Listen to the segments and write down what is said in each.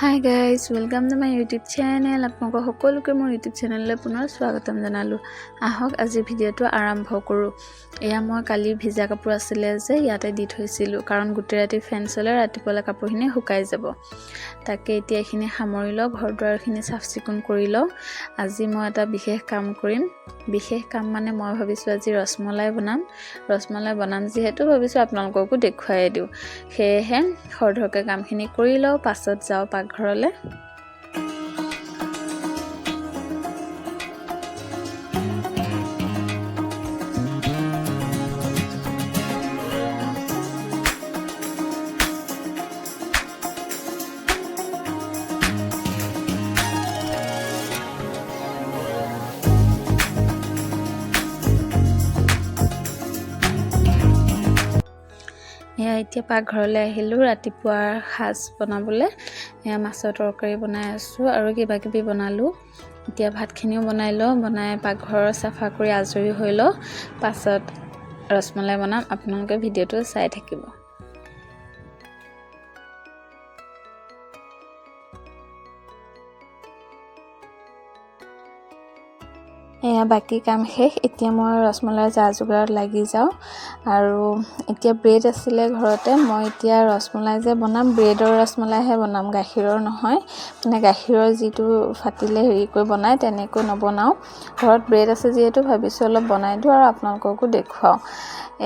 Hi guys welcome to my YouTube channel আপোনালোকক সকলোকে মোৰ ইউটিউব চেনেললৈ পুনৰ স্বাগতম জনালোঁ। আহক আজি ভিডিঅ'টো আৰম্ভ কৰোঁ। এয়া মই কালি ভিজা কাপোৰ আছিলে যে ইয়াতে দি থৈছিলোঁ কাৰণ গোটেই ৰাতি ফেন চলে ৰাতিপুৱালৈ কাপোৰখিনি শুকাই যাব। তাকে এতিয়া এইখিনি সামৰি লওঁ ঘৰ দুৱাৰখিনি চাফ চিকুণ কৰি লওঁ। আজি মই এটা বিশেষ কাম কৰিম। বিশেষ কাম মানে মই ভাবিছোঁ আজি ৰসমলাই বনাম। ৰসমলাই বনাম যিহেতু ভাবিছোঁ আপোনালোককো দেখুৱাই দিওঁ। সেয়েহে খৰধৰকৈ কামখিনি কৰি লওঁ পাছত যাওঁ পাকঘৰলৈ এয়া এতিয়া পাকঘৰলৈ আহিলোঁ ৰাতিপুৱাৰ সাজ বনাবলৈ এয়া মাছৰ তৰকাৰী বনাই আছোঁ আৰু কিবা কিবি বনালোঁ। এতিয়া ভাতখিনিও বনাই লওঁ বনাই পাকঘৰ চাফা কৰি আজৰি হৈ লওঁ। পাছত ৰসমলাই বনাম আপোনালোকে ভিডিঅ'টো চাই থাকিব। এয়া বাকী কাম শেষ। এতিয়া মই ৰসমলাই যা যোগাৰত লাগি যাওঁ। আৰু এতিয়া ব্ৰেড আছিলে ঘৰতে মই এতিয়া ৰসমলাই যে বনাম ব্ৰেডৰ ৰসমলাইহে বনাম গাখীৰৰ নহয়। মানে গাখীৰৰ যিটো ফাটিলে হেৰি কৰি বনায় তেনেকৈ নবনাওঁ। ঘৰত ব্ৰেড আছে যিহেতু ভাবিছোঁ অলপ বনাই দিওঁ আৰু আপোনালোককো দেখুৱাওঁ।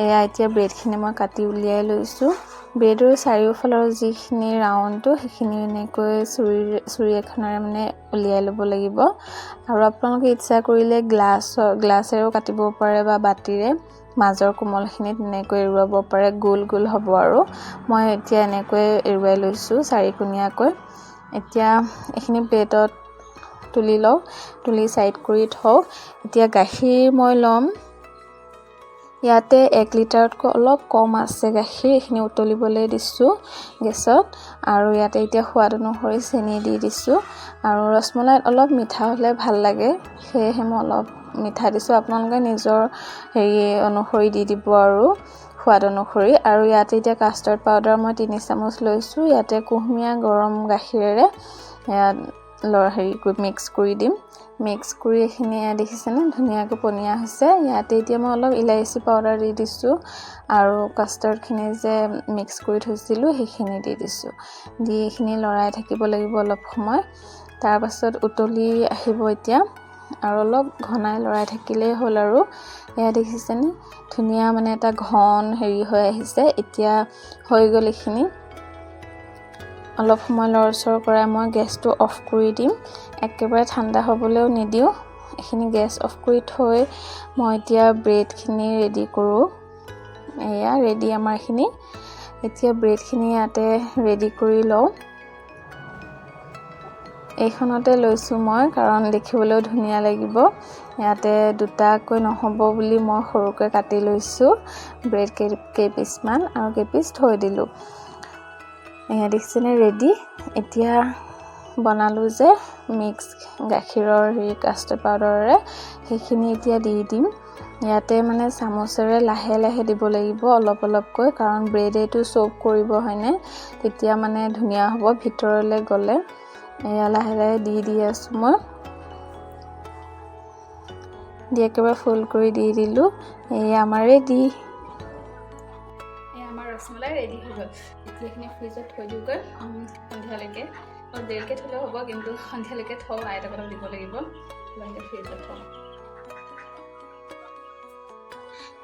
এয়া এতিয়া ব্ৰেডখিনি মই কাটি উলিয়াই লৈছোঁ। ব্ৰেডৰ চাৰিওফালৰ যিখিনি ৰাউণ্ডটো সেইখিনি এনেকৈ চুৰি চুৰি এখনেৰে মানে উলিয়াই ল'ব লাগিব। আৰু আপোনালোকে ইচ্ছা কৰিলে গ্লাছৰ গ্লাছেৰেও কাটিব পাৰে বা বাতিৰে মাজৰ কোমলখিনি তেনেকৈ এৰুৱাব পাৰে গোল গোল হ'ব আৰু। মই এতিয়া এনেকৈ এৰুৱাই লৈছোঁ চাৰিকোণীয়াকৈ। এতিয়া এইখিনি প্লেটত তুলি লওঁ তুলি ছাইড কৰি থওঁ। এতিয়া গাখীৰ মই ল'ম। ইয়াতে এক লিটাৰতকৈ অলপ কম আছে গাখীৰ এইখিনি উতলিবলৈ দিছোঁ গেছত। আৰু ইয়াতে এতিয়া সোৱাদ অনুসৰি চেনি দি দিছোঁ। আৰু ৰসমলাইত অলপ মিঠা হ'লে ভাল লাগে। সেয়েহে মই অলপ মিঠা দিছোঁ। আপোনালোকে নিজৰ হেৰি অনুসৰি দি দিব আৰু সোৱাদ অনুসৰি। আৰু ইয়াতে এতিয়া কাষ্টাৰ্ড পাউডাৰ মই তিনি চামুচ লৈছোঁ। ইয়াতে কুহুমীয়া গৰম গাখীৰেৰে হেৰি কৰি মিক্স কৰি দিম। মিক্স কৰি এইখিনি দেখিছেনে? ধুনীয়াকৈ পনীয়া হৈছে। ইয়াতে এতিয়া মই অলপ ইলাইচি পাউডাৰ দি দিছোঁ আৰু কাষ্টাৰ্ডখিনি যে মিক্স কৰি থৈছিলোঁ সেইখিনি দি দিছোঁ। দি এইখিনি লৰাই থাকিব লাগিব অলপ সময়। তাৰপাছত উতলি আহিব এতিয়া। আৰু অলপ ঘনাই লৰাই থাকিলেই হ'ল আৰু। এয়া দেখিছেনে? ধুনীয়া মানে এটা ঘন হেৰি হৈ আহিছে। এতিয়া হৈ গ'ল এইখিনি। অলপ সময় লৰচৰ কৰাই মই গেছটো অফ কৰি দিম। একেবাৰে ঠাণ্ডা হ'বলৈও নিদিওঁ। এইখিনি গেছ অফ কৰি থৈ মই এতিয়া ব্ৰেডখিনি ৰেডি কৰোঁ। এয়া ৰেডি আমাৰখিনি। এতিয়া ব্ৰেডখিনি ইয়াতে ৰেডি কৰি লওঁ। এইখনতে লৈছোঁ মই কাৰণ দেখিবলৈও ধুনীয়া লাগিব। ইয়াতে দুটাকৈ নহ'ব বুলি মই সৰুকৈ কাটি লৈছোঁ। ব্ৰেড কেই কেইপিচমান আৰু কেইপিচ থৈ দিলোঁ। দেখিছেনে? ৰেডি এতিয়া বনালোঁ যে মিক্স গাখীৰৰ হেৰি কাষ্টাৰ্ড পাউডাৰেৰে সেইখিনি এতিয়া দি দিম। ইয়াতে মানে চামুচেৰে লাহে লাহে দিব লাগিব অলপ অলপকৈ কাৰণ ব্ৰেডেটো চ'ভ কৰিব হয়নে? তেতিয়া মানে ধুনীয়া হ'ব ভিতৰলৈ গ'লে। এয়া লাহে লাহে দি দি আছোঁ মই। দি একেবাৰে ফুল কৰি দি দিলোঁ। এয়া আমাৰ আমাৰ ৰসমলাই ৰেডি হৈ গ'ল এইখিনি ফ্ৰিজত থৈ দিওঁগৈ। সন্ধিয়ালৈকে। অলপ দেৰিকৈ থ'লেও হ'ব কিন্তু সন্ধিয়ালৈকে থওঁ আইতাক অলপ দিব লাগিব। ফ্ৰিজত থওঁ।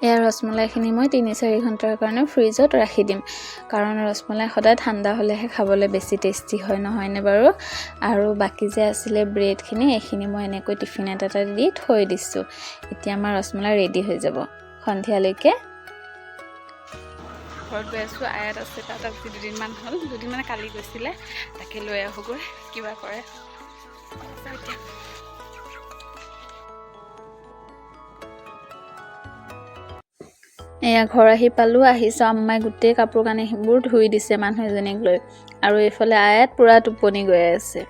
এয়া ৰসমলাইখিনি মই তিনি চাৰি ঘণ্টাৰ কাৰণে ফ্ৰিজত ৰাখি দিম। কাৰণ ৰসমলাই সদায় ঠাণ্ডা হ'লেহে খাবলৈ বেছি টেষ্টি হয় নহয়নে বাৰু? আৰু বাকী যে আছিলে ব্ৰেডখিনি এইখিনি মই এনেকৈ টিফিন এটাতে দি থৈ দিছোঁ। এতিয়া আমাৰ ৰসমলাই ৰেডি হৈ যাব। সন্ধিয়ালৈকে ঘৰত গৈ আছোঁ আয়াত আছে তাত আজি দুদিনমান হ'ল দুদিন মানে কালি গৈছিলে তাকে লৈ আহোঁগৈ কিবা কৰে। এয়া ঘৰ আহি পালোঁ আহিছোঁ আম্মাই গোটেই কাপোৰ কানিবোৰ ধুই দিছে মানুহ এজনীক লৈ। আৰু এইফালে আয়াত পূৰা টোপনি গৈ আছে।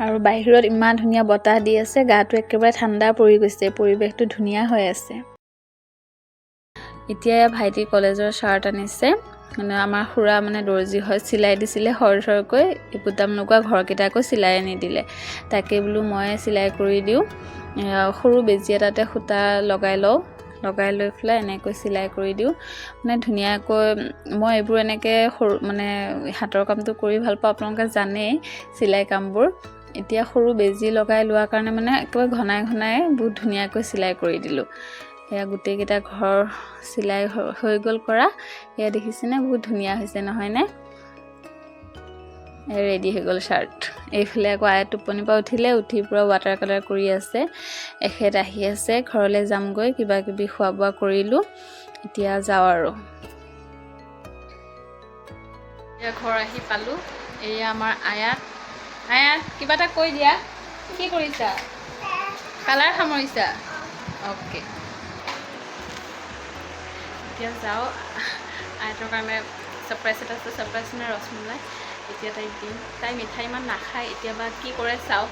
আৰু বাহিৰত ইমান ধুনীয়া বতাহ দি আছে গাটো একেবাৰে ঠাণ্ডা পৰি গৈছে পৰিৱেশটো ধুনীয়া হৈ আছে। এতিয়া ভাইটি কলেজৰ চাৰ্ট আনিছে। মানে আমাৰ খুৰা মানে দৰ্জী হয় চিলাই দিছিলে সৰ সৰকৈ। বুটাম লগোৱা ঘৰকেইটা আকৌ চিলাই নিদিলে তাকে বোলো মই চিলাই কৰি দিওঁ। সৰু বেজী এটাতে সূতা লগাই লওঁ। লগাই লৈ পেলাই এনেকৈ চিলাই কৰি দিওঁ। মানে ধুনীয়াকৈ মই এইবোৰ এনেকৈ সৰু মানে হাতৰ কামটো কৰি ভাল পাওঁ। আপোনালোকে জানেই চিলাই কামবোৰ। এতিয়া সৰু বেজী লগাই লোৱাৰ কাৰণে মানে একেবাৰে ঘনাই ঘনাই বহুত ধুনীয়াকৈ চিলাই কৰি দিলোঁ। এয়া গোটেইকেইটা ঘৰ চিলাই হৈ- গ'ল কৰা। এয়া দেখিছেনে? বহুত ধুনীয়া হৈছে নহয়নে ৰেডি হৈ গ'ল শ্বাৰ্ট এইফালে আকৌ আয়ে টোপনিৰ পৰা উঠিলে উঠি পূৰা ৱাটাৰ কালাৰ কৰি আছে। এখেত আহি আছে ঘৰলৈ যামগৈ কিবা কিবি খোৱা বোৱা কৰিলোঁ। এতিয়া যাওঁ আৰু। এতিয়া ঘৰ আহি পালোঁ। এয়া আমাৰ আয়াত। আয়াত কিবা এটা কৈ দিয়া। কি কৰিছা? কালাৰ সামৰিছা? অ'কে। এতিয়া যাওঁ। আইতৰ কাৰণে ছাৰপ্ৰাইজ এটা আছে ছাৰপ্ৰাইজ মানে ৰসমলাই এতিয়া তাইক দিম। তাই মিঠাই ইমান নাখায়, এতিয়া বা কি কৰে চাওঁ।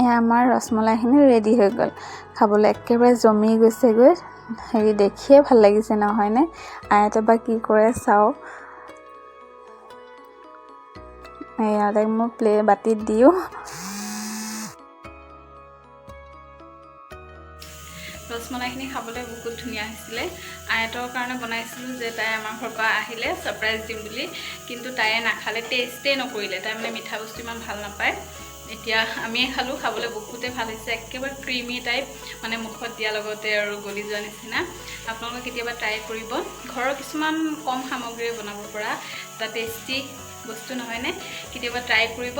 এয়া আমাৰ ৰসমলাইখিনি ৰেডি হৈ গ'ল। খাবলৈ একেবাৰে জমি গৈছেগৈ। হেৰি দেখিয়ে ভালো লাগিছে নহয়নে আইতে বা কি কৰে চাওঁ। এয়া, তাইক মই প্লে বাতিত দিওঁ। ৰসমলাইখিনি খাবলৈ বহুত ধুনীয়া হৈছিলে। আয়তৰ কাৰণে বনাইছিলোঁ যে তাই আমাৰ ঘৰৰ পৰা আহিলে ছাৰপ্ৰাইজ দিম বুলি। কিন্তু তাইয়ে নাখালে টেষ্টেই নকৰিলে। তাই মানে মিঠা বস্তু ইমান ভাল নাপায়। এতিয়া আমিয়ে খালোঁ খাবলৈ বহুতেই ভাল হৈছে। একেবাৰে ক্ৰিমি টাইপ মানে মুখত দিয়াৰ লগতে আৰু গলি যোৱা নিচিনা। আপোনালোকে কেতিয়াবা ট্ৰাই কৰিব। ঘৰৰ কিছুমান কম সামগ্ৰীৰে বনাব পৰা। এটা টেষ্টি বস্তু নহয়নে? কেতিয়াবা ট্ৰাই কৰিব।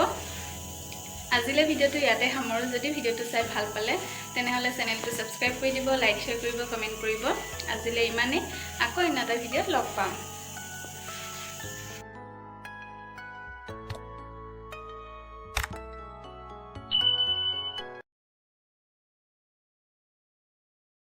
আজিলৈ ভিডিঅ'টো ইয়াতে সামৰোঁ। যদি ভিডিঅ'টো চাই ভালো পালে, তেনেহ'লে চেনেলটো ছাবস্ক্ৰাইব কৰি দিব, লাইক, শ্বেয়াৰ কৰিব, কমেণ্ট কৰিব। আজিলৈ ইমানেই। আকৌ অন্য এটা ভিডিঅ'ত লগ পাম।